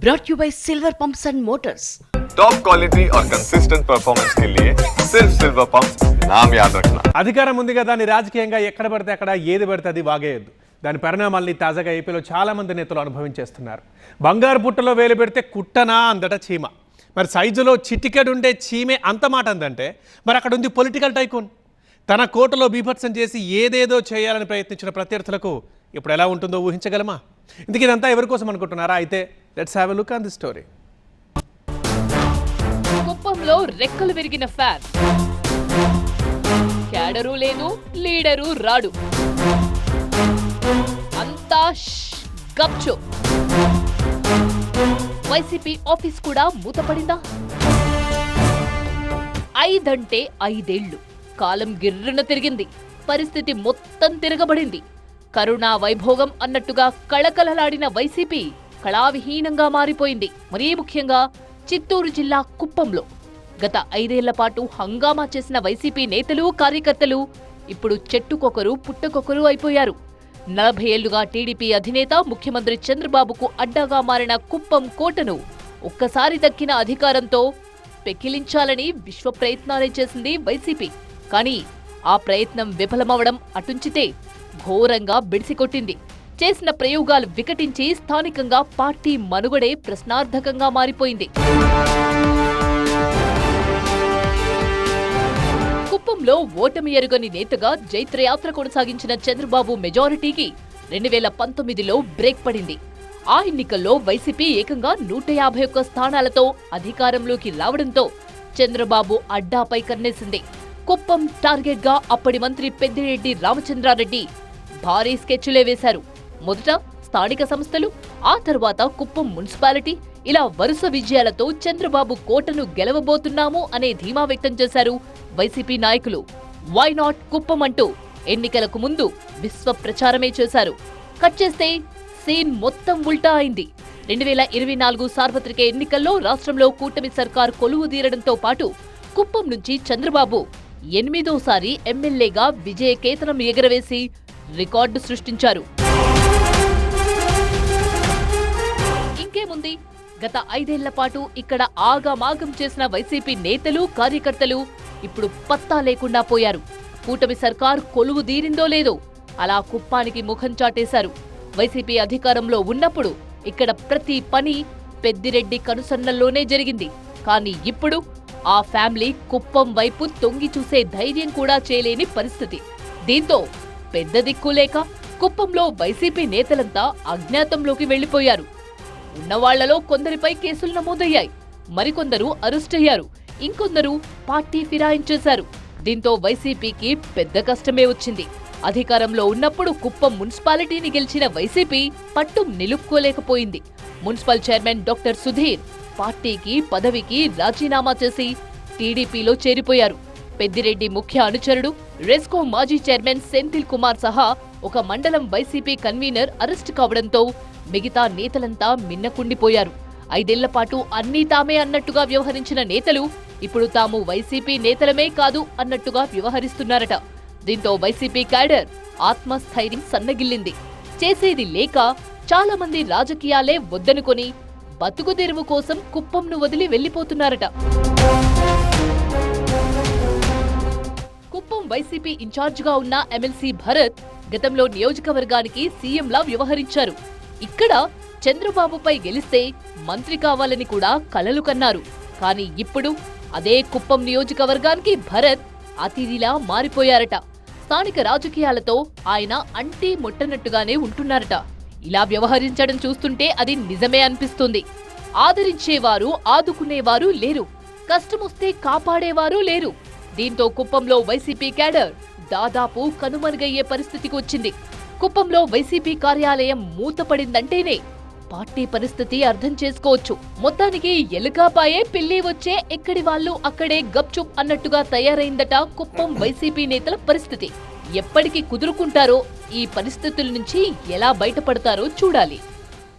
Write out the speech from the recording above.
brought you by Silver Pumps and Motors. Top quality और consistent performance के लिए सिर्फ सिल्वर पंप नाम याद रखना అధికారం ఉంది కదా అని రాజకీయంగా ఎక్కడ పడితే అక్కడ ఏది పడితే అది వాగేయద్దు దాని పరిణామాల్ని తాజాగా ఏపీలో చాలా మంది నేతలు అనుభవించేస్తున్నారు బంగారు పుట్టలో వేలు పెడితే కుట్టనా అందట చీమ మరి సైజులో చిటికెడుండే చీమే అంత మాట అందంటే మరి అక్కడ ఉంది పొలిటికల్ టైకూన్ తన కోటలో బీభత్సం చేసి ఏదేదో చేయాలని ప్రయత్నించిన ప్రత్యర్థులకు ఇప్పుడు ఎలా ఉంటుందో ఊహించగలమా ఇందుకు ఇదంతా ఎవరి కోసం అనుకుంటున్నారా అయితే let's have a look on the story కుప్పంలో రెక్కలు విరిగిన ఫ్యాన్. క్యాడరు లేదు లీడరు రాడు. అంతా గప్చో. వైసీపీ ఆఫీస్ కూడా మూతపడిందా? ఐదంటే ఐదేళ్ళు కాలం గిర్రున తిరిగింది. పరిస్థితి మొత్తం తిరగబడింది. కరుణా వైభోగం అన్నట్టుగా కళకళలాడిన వైసీపీ కళావిహీనంగా మారిపోయింది. మరీ ముఖ్యంగా చిత్తూరు జిల్లా కుప్పంలో. గత ఐదేళ్ళ పాటు హంగామా చేసిన వైసీపీ నేతలు కార్యకర్తలు ఇప్పుడు చెట్టుకొకరు పుట్టకొకరు అయిపోయారు. నలభై ఏళ్ళుగా టీడీపీ అధినేత ముఖ్యమంత్రి చంద్రబాబుకు అడ్డాగా మారిన కుప్పం కోటను ఒక్కసారి దక్కిన అధికారంతో పెకిలించాలని విశ్వ ప్రయత్నాలే చేసింది వైసీపీ. కానీ ఆ ప్రయత్నం విఫలమవడం అటుంచితే ఘోరంగా బిడిసికొట్టింది. చేసిన ప్రయోగాలు వికటించి స్థానికంగా పార్టీ మనుగడే ప్రశ్నార్థకంగా మారిపోయింది. కుప్పంలో ఓటమి ఎరుగని నేతగా జైత్రయాత్ర కొనసాగించిన చంద్రబాబు మెజారిటీకి రెండు వేల పంతొమ్మిదిలో బ్రేక్ పడింది. ఆ ఎన్నికల్లో వైసీపీ ఏకంగా నూట యాభై ఒక్క స్థానాలతో అధికారంలోకి రావడంతో చంద్రబాబు అడ్డాపై కన్నేసింది. కుప్పం టార్గెట్గా అప్పటి మంత్రి పెద్దిరెడ్డి రామచంద్రారెడ్డి భారీ స్కెచ్లే వేశారు. మొదట స్థానిక సంస్థలు ఆ తర్వాత కుప్పం మున్సిపాలిటీ. ఇలా వరుస విజయాలతో చంద్రబాబు కోటను గెలవబోతున్నాము అనే ధీమా వ్యక్తం చేశారు వైసీపీ నాయకులు. వై నాట్ కుప్పం అంటూ ఎన్నికలకు ముందు విశ్వ ప్రచారమే చేశారు. కట్ చేస్తే సీన్ మొత్తం ఉల్టా అయింది. రెండు వేల ఇరవై నాలుగు సార్వత్రిక ఎన్నికల్లో రాష్ట్రంలో కూటమి సర్కార్ కొలువు తీరడంతో పాటు కుప్పం నుంచి చంద్రబాబు ఎనిమిదోసారి ఎమ్మెల్యేగా విజయ కేతనం ఎగరవేసి రికార్డు సృష్టించారు. ఉంది. గత ఐదేళ్ళ పాటు ఇక్కడ ఆగమాగం చేసిన వైసీపీ నేతలు కార్యకర్తలు ఇప్పుడు పత్తా లేకుండా పోయారు. కూటమి సర్కార్ కొలువు దీరిందో లేదో అలా కుప్పానికి ముఖం చాటేశారు. వైసీపీ అధికారంలో ఉన్నప్పుడు ఇక్కడ ప్రతి పని పెద్దిరెడ్డి కనుసన్నల్లోనే జరిగింది. కానీ ఇప్పుడు ఆ ఫ్యామిలీ కుప్పం వైపు తొంగి చూసే ధైర్యం కూడా చేయలేని పరిస్థితి. దీంతో పెద్ద దిక్కు లేక కుప్పంలో వైసీపీ నేతలంతా అజ్ఞాతంలోకి వెళ్ళిపోయారు ఉన్నవాళ్ళలో కొందరిపై కేసులు నమోదయ్యాయి. మరికొందరు అరెస్ట్ అయ్యారు ఇంకొందరు పార్టీ ఫిరాయించేశారు. దీంతో వైసీపీకి పెద్ద కష్టమే వచ్చింది. అధికారంలో ఉన్నప్పుడు కుప్పం మున్సిపాలిటీని గెలిచిన వైసీపీ పట్టు నిలుపుకోలేకపోయింది. మున్సిపల్ చైర్మన్ డాక్టర్ సుధీర్ పార్టీకి పదవికి రాజీనామా చేసి టీడీపీలో చేరిపోయారు. పెద్దిరెడ్డి ముఖ్య అనుచరుడు రెస్కో మాజీ చైర్మన్ సెంథిల్ కుమార్ సహా ఒక మండలం వైసీపీ కన్వీనర్ అరెస్ట్ కావడంతో మిగతా నేతలంతా మిన్నకుండిపోయారు. ఐదేళ్ళ పాటు అన్నీ తామే అన్నట్టుగా వ్యవహరించిన నేతలు ఇప్పుడు తాము వైసీపీ నేతలమే కాదు అన్నట్టుగా వ్యవహరిస్తున్నారట. దీంతో వైసీపీ క్యాడర్ ఆత్మస్థైర్యం సన్నగిల్లింది. చేసేది లేక చాలా మంది రాజకీయాలే వద్దనుకొని బతుకుదెరువు కోసం కుప్పంను వదిలి వెళ్ళిపోతున్నారట వైసీపీ ఇన్ఛార్జిగా ఉన్న ఎమ్మెల్సీ భరత్ గతంలో నియోజకవర్గానికి సీఎంలా వ్యవహరించారు. ఇక్కడ చంద్రబాబుపై గెలిస్తే మంత్రి కావాలని కూడా కలలు కన్నారు. కానీ ఇప్పుడు అదే కుప్పం నియోజకవర్గానికి భరత్ అతిథిలా మారిపోయారట. స్థానిక రాజకీయాలతో ఆయన అంటీ ముట్టనట్టుగానే ఉంటున్నారట. ఇలా వ్యవహరించడం చూస్తుంటే అది నిజమే అనిపిస్తుంది. ఆదరించేవారు ఆదుకునేవారు లేరు. కష్టమొస్తే కాపాడేవారు లేరు. దీంతో కుప్పంలో వైసీపీ క్యాడర్ దాదాపు కనుమరుగయ్యే పరిస్థితికి వచ్చింది. కుప్పంలో వైసీపీ కార్యాలయం మూతపడిందంటేనే పార్టీ పరిస్థితి అర్థం చేసుకోవచ్చు. మొత్తానికి ఎలుకాపాయే పిల్లి వచ్చే ఎక్కడి వాళ్ళు అక్కడే గప్చుప్ అన్నట్టుగా తయారైందట కుప్పం వైసీపీ నేతల పరిస్థితి. ఎప్పటికి కుదురుకుంటారో ఈ పరిస్థితుల నుంచి ఎలా బయటపడతారో చూడాలి.